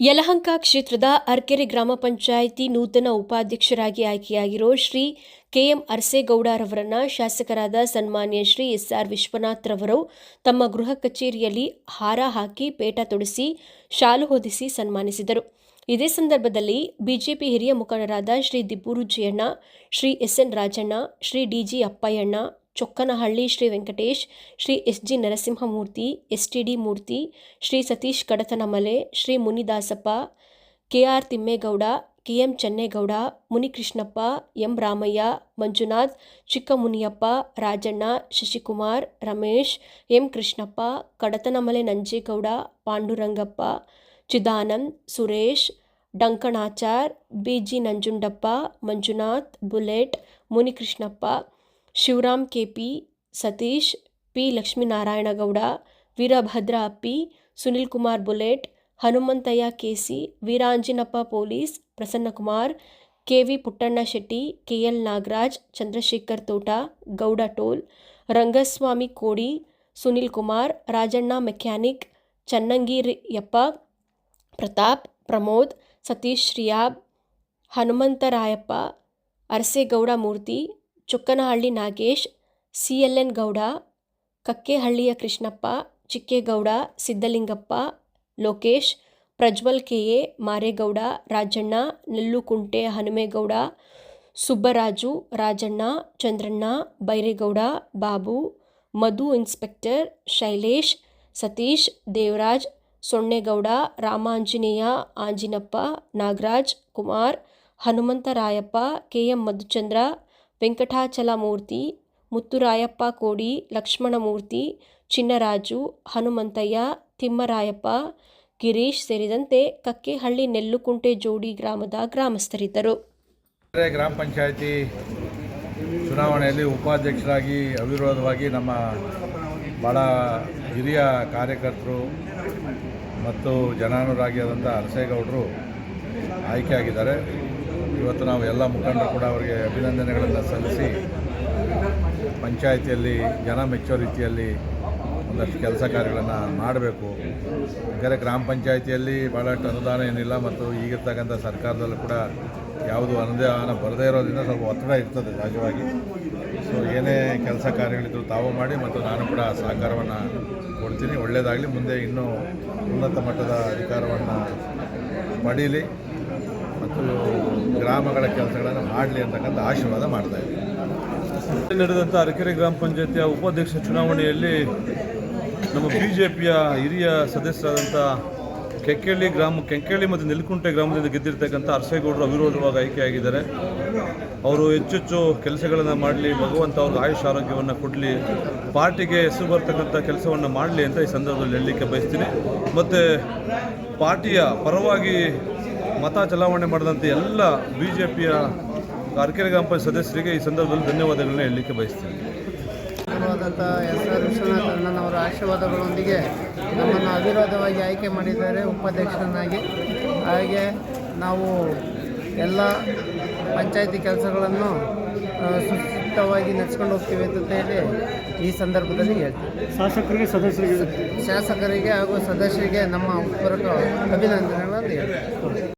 ಯಲಹಂಕ ಕ್ಷೇತ್ರದ ಅರ್ಕೆರೆ ಗ್ರಾಮ ಪಂಚಾಯಿತಿ ನೂತನ ಉಪಾಧ್ಯಕ್ಷರಾಗಿ ಆಯ್ಕೆಯಾಗಿರೋ ಶ್ರೀ ಕೆಎಂ ಅರಸೇಗೌಡರವರನ್ನ ಶಾಸಕರಾದ ಸನ್ಮಾನ್ಯ ಶ್ರೀ ಎಸ್ಆರ್ ವಿಶ್ವನಾಥ್ ರವರು ತಮ್ಮ ಗೃಹ ಕಚೇರಿಯಲ್ಲಿ ಹಾರ ಹಾಕಿ ಪೇಟ ತೊಡಿಸಿ ಶಾಲು ಹೊದಿಸಿ ಸನ್ಮಾನಿಸಿದರು. ಇದೇ ಸಂದರ್ಭದಲ್ಲಿ ಬಿಜೆಪಿ ಹಿರಿಯ ಮುಖಂಡರಾದ Shri Dibburu Jayanna Shri SN Rajanna, Shri DG Appayyanna Chokkanahalli Shri Venkatesh, Shri S G Narasimhamurthy S T D Murthy, Shri Satish Kadatanamale, Shri Munidasappa K R Thimmegowda K M Chennegowda, Munikrishnappa, M Ramaiah, Manjunath, Chikkamuniyappa, Rajanna, Shashikumar, Ramesh, M Krishnappa, Kadatanamale Nanjegowda, Pandurangappa, Chidanand, Suresh, Dankanachar B G Nanjundappa, Manjunath, Bullet, Munikrishnappa Shivaram KP Satish P Lakshminarayanagowda Veerabhadra Appi Sunil Kumar bullet Hanumanthaiah KC Veeranjinappa police Prasannakumar KV Puttanna Shetty KL Nagaraj Chandrashekar Thota Gowda toll Rangaswamy Kodi Sunil Kumar Rajanna mechanic Channangiriyappa Pratap Pramod Satish ಶ್ರಿಯಾಬ್ Hanumantharayappa ಅರಸೇಗೌಡ Murthy Chokkanahalli Nagesh CLN Gowda, ಕಕ್ಕೇಹಳ್ಳಿಯ Krishnappa, Chikkegowda Siddalingappa Lokesh, Prajwal K. A, Maregowda, Rajanna Nellukunte Hanumegowda, Subbaraju, Rajanna, Chandranna, Byregowda, Babu, Madhu inspector, Shailesh, Satish, Devaraj Sonnegowda Ramanjaneya, Anjinappa, Nagaraj, Kumar, Hanumantharayappa, K M Madhuchandra Venkatachalamurthy, Mutturayappa Kodi, Lakshmanamurthy, Chinnaraju, Hanumanthaiah, Thimmarayappa, Girish ಸೇರಿದಂತೆ ಕಕ್ಕೆಹಳ್ಳಿ ನೆಲ್ಲುಕುಂಟೆ ಜೋಡಿ ಗ್ರಾಮದ ಗ್ರಾಮಸ್ಥರಿದ್ದರು. ಗ್ರಾಮ ಪಂಚಾಯಿತಿ ಚುನಾವಣೆಯಲ್ಲಿ ಉಪಾಧ್ಯಕ್ಷರಾಗಿ ಅವಿರೋಧವಾಗಿ ನಮ್ಮ ಭಾಳ ಹಿರಿಯ ಕಾರ್ಯಕರ್ತರು ಮತ್ತು ಜನಾನುರಾಗಿಯಾದಂಥ ಅರಸೇಗೌಡರು ಆಯ್ಕೆಯಾಗಿದ್ದಾರೆ. ಇವತ್ತು ನಾವು ಎಲ್ಲ ಮುಖಂಡರು ಕೂಡ ಅವರಿಗೆ ಅಭಿನಂದನೆಗಳನ್ನು ಸಲ್ಲಿಸಿ ಪಂಚಾಯಿತಿಯಲ್ಲಿ ಜನ ಮೆಚ್ಚೋ ರೀತಿಯಲ್ಲಿ ಒಂದಷ್ಟು ಕೆಲಸ ಕಾರ್ಯಗಳನ್ನು ಮಾಡಬೇಕು. ಯಾಕಂದರೆ ಗ್ರಾಮ ಪಂಚಾಯಿತಿಯಲ್ಲಿ ಭಾಳಷ್ಟು ಅನುದಾನ ಏನಿಲ್ಲ ಮತ್ತು ಈಗಿರ್ತಕ್ಕಂಥ ಸರ್ಕಾರದಲ್ಲೂ ಕೂಡ ಯಾವುದು ಅನುದಾನ ಬರದೇ ಇರೋದ್ರಿಂದ ಸ್ವಲ್ಪ ಒತ್ತಡ ಇರ್ತದೆ ಸಹಜವಾಗಿ. ಸೊ ಏನೇ ಕೆಲಸ ಕಾರ್ಯಗಳಿದ್ರು ತಾವು ಮಾಡಿ ಮತ್ತು ನಾನು ಕೂಡ ಸಹಕಾರವನ್ನು ಕೊಡ್ತೀನಿ. ಒಳ್ಳೆಯದಾಗಲಿ ಮುಂದೆ ಇನ್ನೂ ಉನ್ನತ ಮಟ್ಟದ ಅಧಿಕಾರವನ್ನು ಪಡೀಲಿ. ಗ್ರಾಮಗಳ ಕೆಲಸಗಳನ್ನು ಮಾಡಲಿ ಅಂತಕ್ಕಂಥ ಆಶೀರ್ವಾದ ಮಾಡ್ತಾಯಿದ್ದೀನಿ ನಡೆದಂಥ ಅರಕೆರೆ ಗ್ರಾಮ ಪಂಚಾಯತಿಯ ಉಪಾಧ್ಯಕ್ಷ ಚುನಾವಣೆಯಲ್ಲಿ ನಮ್ಮ ಬಿ ಜೆ ಪಿಯ ಹಿರಿಯ ಸದಸ್ಯರಾದಂಥ ಕೆಕ್ಕೇಳಿ ಗ್ರಾಮ, ಕೆಂಕೇಳಿ ಮತ್ತು ನೆಲಕುಂಟೆ ಗ್ರಾಮದಿಂದ ಗೆದ್ದಿರ್ತಕ್ಕಂಥ ಅರಸೇಗೌಡರು ಅವಿರೋಧವಾಗಿ ಆಯ್ಕೆಯಾಗಿದ್ದಾರೆ. ಅವರು ಹೆಚ್ಚೆಚ್ಚು ಕೆಲಸಗಳನ್ನು ಮಾಡಲಿ, ಭಗವಂತ ಅವ್ರಿಗೆ ಆಯುಷ್ ಆರೋಗ್ಯವನ್ನು ಕೊಡಲಿ, ಪಾರ್ಟಿಗೆ ಹೆಸರು ಬರ್ತಕ್ಕಂಥ ಕೆಲಸವನ್ನು ಮಾಡಲಿ ಅಂತ ಈ ಸಂದರ್ಭದಲ್ಲಿ ಹೇಳಲಿಕ್ಕೆ ಬಯಸ್ತೀನಿ. ಮತ್ತು ಪಾರ್ಟಿಯ ಪರವಾಗಿ ಮತ ಚಲಾವಣೆ ಮಾಡಿದಂಥ ಎಲ್ಲ ಬಿ ಜೆ ಪಿಯ ಅರಕೆರೆ ಗ್ರಾಮ ಪಂಚಾಯತ್ ಸದಸ್ಯರಿಗೆ ಈ ಸಂದರ್ಭದಲ್ಲಿ ಧನ್ಯವಾದಗಳನ್ನ ಹೇಳಲಿಕ್ಕೆ ಬಯಸ್ತೀನಿ. ಆದಂಥ ಎಸ್ ಆರ್ ವಿಶ್ವನಾಥ್ ಅಣ್ಣನವರ ಆಶೀರ್ವಾದಗಳೊಂದಿಗೆ ನಮ್ಮನ್ನು ಅವಿರೋಧವಾಗಿ ಆಯ್ಕೆ ಮಾಡಿದ್ದಾರೆ ಉಪಾಧ್ಯಕ್ಷರನ್ನಾಗಿ. ಹಾಗೆ ನಾವು ಎಲ್ಲ ಪಂಚಾಯತಿ ಕೆಲಸಗಳನ್ನು ಸುಸೂಕ್ತವಾಗಿ ನಡೆಸ್ಕೊಂಡು ಹೋಗ್ತೀವಿ ಅಂತ ಹೇಳಿ ಈ ಸಂದರ್ಭದಲ್ಲಿ ಹೇಳ್ತೀವಿ ಶಾಸಕರಿಗೆ ಸದಸ್ಯರಿಗೆ. ಶಾಸಕರಿಗೆ ಹಾಗೂ ಸದಸ್ಯರಿಗೆ ನಮ್ಮ ಪೂರಕ ಅಭಿನಂದನೆಗಳನ್ನು ಹೇಳ್ತೀವಿ